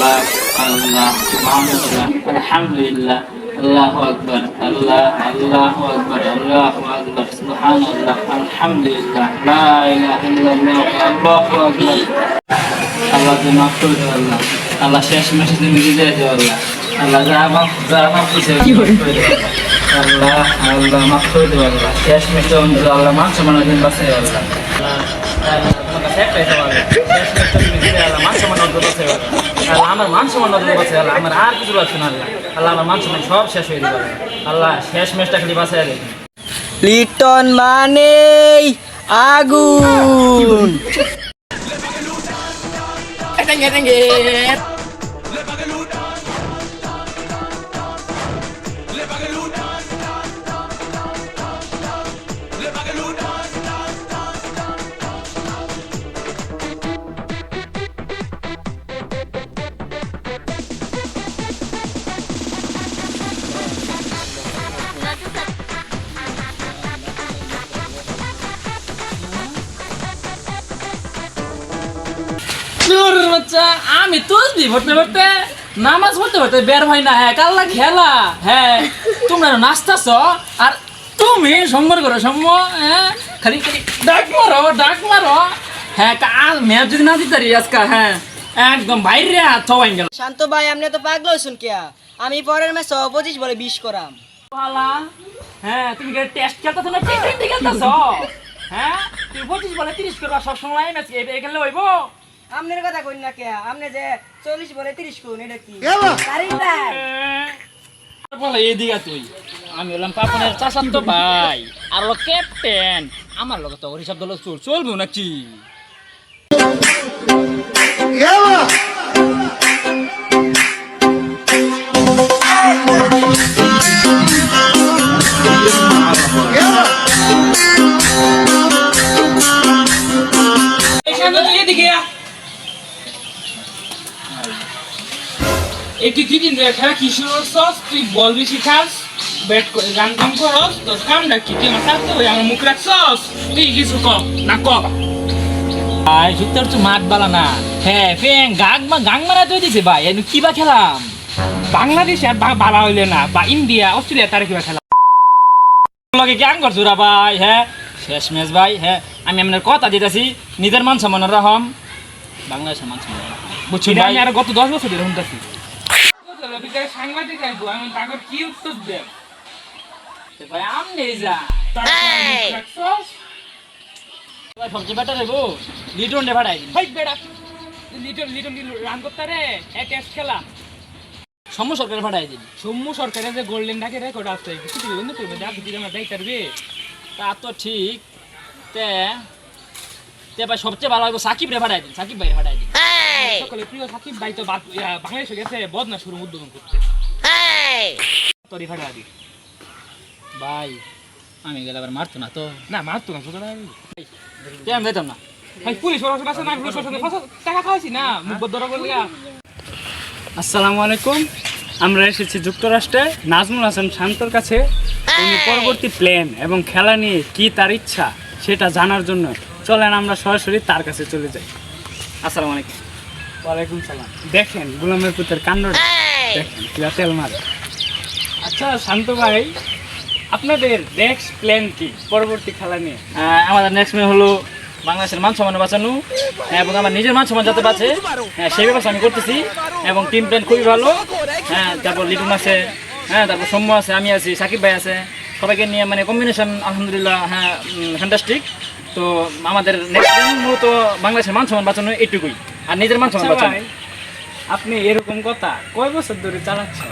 আল্লাহ আল্লাহ সুবহানাল্লাহ আলহামদুলিল্লাহ আল্লাহু আকবার আল্লাহ আল্লাহু আকবার আল্লাহু আকবার সুবহানাল্লাহ আলহামদুলিল্লাহ লা ইলাহা ইল্লাল্লাহ আল্লাহু আকবার আল্লাহ তুমি মাফ করে দাও আল্লাহ আল্লাহ শেষ মেসে তুমি বিদায় দাও আল্লাহ আল্লাহ যা মাফ যা মাফ মাফ করে দাও। আল্লাহ আল্লাহ মাফ করে দেবো আল্লাহ শেষ মেসে অন্তত আল্লাহ সম্মান দিন বাঁচাই আল্লাহ আল্লাহ। শেষ বাঁচাই আল্লাহ। আল্লাহ আমার মান সম্মান অন্তত বাঁচাই আল্লাহ আমার আর কিছু লাগছে না আল্লাহ। আল্লাহ আমার মান সম্মান সব শেষ হয়ে যাবে। আল্লাহ শেষ ম্যাচটা খালি বাঁচাই দেখি লিটন মানে আগুন। বাচ্চা আমি তসবি ভরতে ভরতে নামাজ পড়তে পড়তে বের হয় না হ্যাঁ কাল্লা খেলা হ্যাঁ তোমরা নাচতাছ আর তুমি সম্বর করো সম্ম হ্যাঁ খালি খালি ডাক মারো ডাক মারো হ্যাঁ কাল ম্যাচ যদি না দিতে আজকা হ্যাঁ একদম বাইরে থবাই গেল। শান্ত ভাই আপনি তো পাগল শুন কিয়া? আমি পরের ম্যাচ পঁচিশ বলে বিশ করাম। পালা হ্যাঁ তুমি টেস্ট খেলতেছ না টি টোয়েন্টি খেলতেছ? হ্যাঁ তুমি পঁচিশ বলে তিরিশ করবা সবসময় ম্যাচ খেললে হইব? আপনার কথা কই না কিয়া? আপনি যে চল্লিশ বলে তিরিশ কোন এটা কি? কারিগর। বলে এদিকে তুই। আমি হলাম পাপনের চাচান্ত ভাই আর হলো ক্যাপ্টেন আমার লগে তো হিসাব দল চল চলবো নাকি? এখানে তুই এদিকে আয়। একটি দুই দিন খেলা কিশোর করছস তুই বল বেশি খাস ব্যাট রান কম করস তোর কামটা কি তুই আমার থাকতে হই আমার মুখ রাখছস? তুই কিছু ক না ক। ভাই সত্যি হচ্ছে মাঠ বালা না। হ্যাঁ ফেং গাং মা গাং মারা তুই দিছে ভাই এনু কি বা খেলাম? বাংলাদেশ আর বা- বালা হইলে না বা ইন্ডিয়া অস্ট্রেলিয়া তার কিবা খেলা লগে কি আং করছ রা ভাই হ্যাঁ? শেষ ম্যাচ ভাই হ্যাঁ? আমি আপনার কথা দিতেছি নিজের মান সম্মান রাখম বাংলাদেশের মান সম্মান বুঝছি আমি আর গত দশ বছর ধরে শুনতেছি। সাংবাদিক আসব আমি তাকে কি উত্তর দেব? ভাই আমনে যা। লিটন ডে ভাড়াই হাই বেড়া! লিটল লিটল রান করতে রে? এক টেস্ট খেলা। সমস্যা সরকার ভাড়াই দিন সৌম্য সরকারের যে গোল্ডেন ডাকে রেকর্ড আছে কিছু কিছু বন্ধু করবে যা আমার রে তা তো ঠিক। তে তে ভাই সবচেয়ে ভালো হইবো সাকিব রে ভাড়াই দিন সাকিব ভাই ভাড়াই দিন সকলে প্রিয় সাকিব ভাই তো বাংলাদেশে গেছে বদনা শুরু উদ্বোধন করতে তরি ফাটা ভাই আমি গেলে আবার মারতো না তো। না মারতো না আমি। যেতাম না। ভাই পুলিশ প্রশাসন আছে না? পুলিশ প্রশাসন টাকা না? মুখ করলে আসসালামু আলাইকুম। আমরা এসেছি যুক্তরাষ্ট্রে। নাজমুল হাসান শান্তর কাছে। উনি পরবর্তী প্ল্যান এবং খেলা নিয়ে কি তার ইচ্ছা সেটা জানার জন্য চলেন আমরা সরাসরি তার কাছে চলে যাই। আসসালামু আলাইকুম। ওয়ালাইকুম সালাম। দেখেন গুলামের পুতের কাণ্ড দেখেন কিরা তেল মারে। আচ্ছা শান্ত ভাই আপনাদের নেক্সট প্ল্যান কি? পরবর্তী খেলা নিয়ে। আমাদের নেক্সট মে হলো বাংলাদেশের মান সম্মান বাঁচানো এবং আমার নিজের মান সম্মান যাতে বাঁচে। হ্যাঁ সেই ব্যবস্থা আমি করতেছি এবং টিম প্ল্যান খুবই ভালো। হ্যাঁ তারপর লিটুম আছে হ্যাঁ তারপর সৌম্য আছে আমি আছি সাকিব ভাই আছে। সবাইকে নিয়ে মানে কম্বিনেশন আলহামদুলিল্লাহ হ্যাঁ ফ্যান্টাস্টিক তো আমাদের নেক্সট প্ল্যান মূলত বাংলাদেশের মান সম্মান বাঁচানো এটুকুই। আর নিজের মান সম্মান আচ্ছা বাঁচানো। আপনি এরকম কথা কয় বছর ধরে চালাচ্ছেন?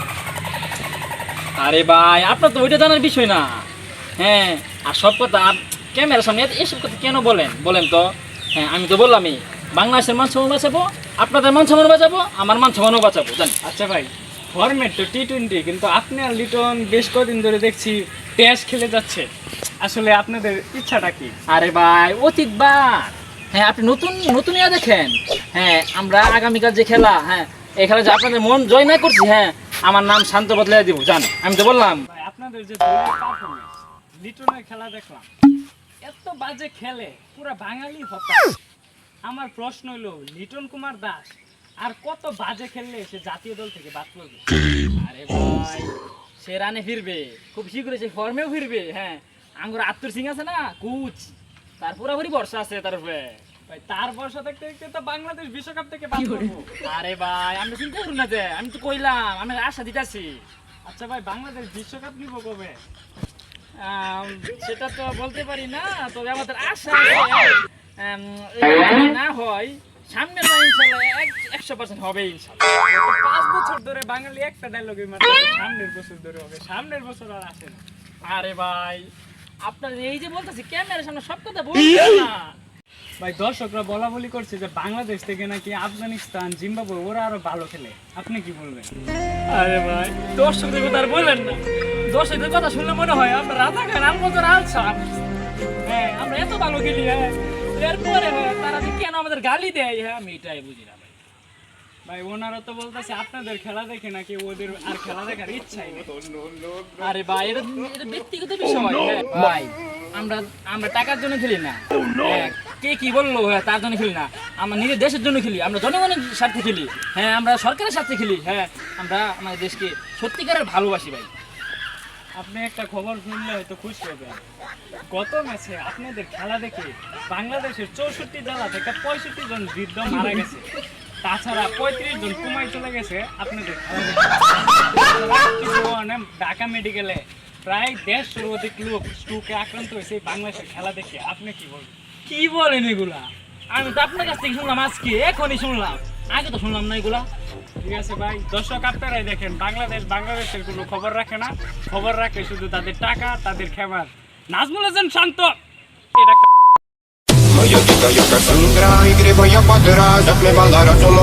আরে ভাই আপনার তো ওইটা জানার বিষয় না। হ্যাঁ আর সব কথা আর ক্যামেরার সামনে এসব কথা কেন বলেন? বলেন তো। হ্যাঁ আমি তো বললামই বাংলাদেশের মান সম্মান বাঁচাবো আপনাদের মান সম্মান বাঁচাবো আমার মান সম্মানও বাঁচাবো জান আচ্ছা ভাই ফরম্যাট তো টি টোয়েন্টি কিন্তু আপনি আর লিটন বেশ কদিন ধরে দেখছি টেস্ট খেলে যাচ্ছে। আসলে আপনাদের ইচ্ছাটা কি? আরে ভাই অতীত বার হ্যাঁ আপনি নতুন নতুন ইয়া দেখেন। হ্যাঁ আমরা আগামীকাল যে খেলা হ্যাঁ এই খেলা যে আপনাদের মন জয় না করছি হ্যাঁ আমার নাম শান্ত বদলাই দিব জান আমি তো বললাম। ভাই আপনাদের যে পারফরমেন্স লিটনের খেলা দেখলাম। এত বাজে খেলে পুরা বাঙালি হতাশ। আমার প্রশ্ন হলো লিটন কুমার দাস আর কত বাজে খেললে সে জাতীয় দল থেকে বাদ পড়বে? আরে ভাই সে রানে ফিরবে খুব শীঘ্রই সে ফর্মেও ফিরবে হ্যাঁ। আঙ্গুর আত্মর সিং আছে না কুচ। তার পুরাপুরি বর্ষা আছে তার উপরে। ভাই তার বর্ষা দেখতে দেখতে তো বাংলাদেশ বিশ্বকাপ থেকে বাদ পড়ব। আরে ভাই আমি চিন্তা করুন না যে আমি তো কইলাম আমি আশা দিতেছি। আচ্ছা ভাই বাংলাদেশ বিশ্বকাপ নিব কবে? সেটা তো বলতে পারি না তবে আমাদের আশা না হয় সামনের বার ইনশাল্লাহ একশো পার্সেন্ট হবে ইনশাল্লাহ। পাঁচ বছর ধরে বাঙালি একটা ডায়লগই সামনের বছর ধরে হবে সামনের বছর আর আসে না। আরে ভাই আপনার এই যে বলতেছি ক্যামেরার সামনে সব কথা বলছেন না। ভাই দর্শকরা বলা বলি করছে যে বাংলাদেশ থেকে নাকি আফগানিস্তান জিম্বাবুয়ে ওরা আরও ভালো খেলে। আপনি কি বলবেন? আরে ভাই দর্শকদের কথা আর বললেন না। দর্শকদের কথা শুনলে মনে হয় আমরা রাধা খান আলমজর আলসাম হ্যাঁ আমরা এত ভালো খেলি হ্যাঁ। এরপরে হ্যাঁ, তারা যে কেন আমাদের গালি দেয় হ্যাঁ আমি এটাই বুঝি না। ভাই ওনারা তো বলতেছে আপনাদের খেলা দেখে নাকি ওদের আর খেলা দেখার ইচ্ছাই নেই। আরে ভাই এটা এটা ব্যক্তিগত বিষয়। হ্যাঁ, ভাই আমরা আমরা টাকার জন্য খেলি না। হ্যাঁ, কে কি বলল হ্যাঁ তার জন্য খেলি না। আমরা নিজের দেশের জন্য খেলি আমরা জনগণের স্বার্থে খেলি। হ্যাঁ আমরা সরকারের স্বার্থে খেলি। হ্যাঁ আমরা আমাদের দেশকে সত্যিকারের ভালোবাসি ভাই। আপনি একটা খবর শুনলে হয়তো খুশি হবেন। গত ম্যাচে আপনাদের খেলা দেখে বাংলাদেশের চৌষট্টি জেলা থেকে পঁয়ষট্টি জন বৃদ্ধ মারা গেছে। তাছাড়া পঁয়ত্রিশ জন কুমাই চলে গেছে আপনাদের ঢাকা মেডিকেলে প্রায় দেড়শোর অধিক লোক স্ট্রোকে আক্রান্ত হয়েছে বাংলাদেশের খেলা দেখে। আপনি কি বলবেন? কি বলেন এগুলা? আমি তো আপনার কাছ থেকে শুনলাম আজকে এখনই শুনলাম। আগে তো শুনলাম না এগুলা। ঠিক আছে ভাই দর্শক আপনারাই দেখেন বাংলাদেশ বাংলাদেশের কোনো খবর রাখে না। খবর রাখে শুধু তাদের টাকা তাদের খেমার। নাজমুল হাসান শান্ত। এটা To już kasy gra i gry, bo ja padra Zaplewa na rozum,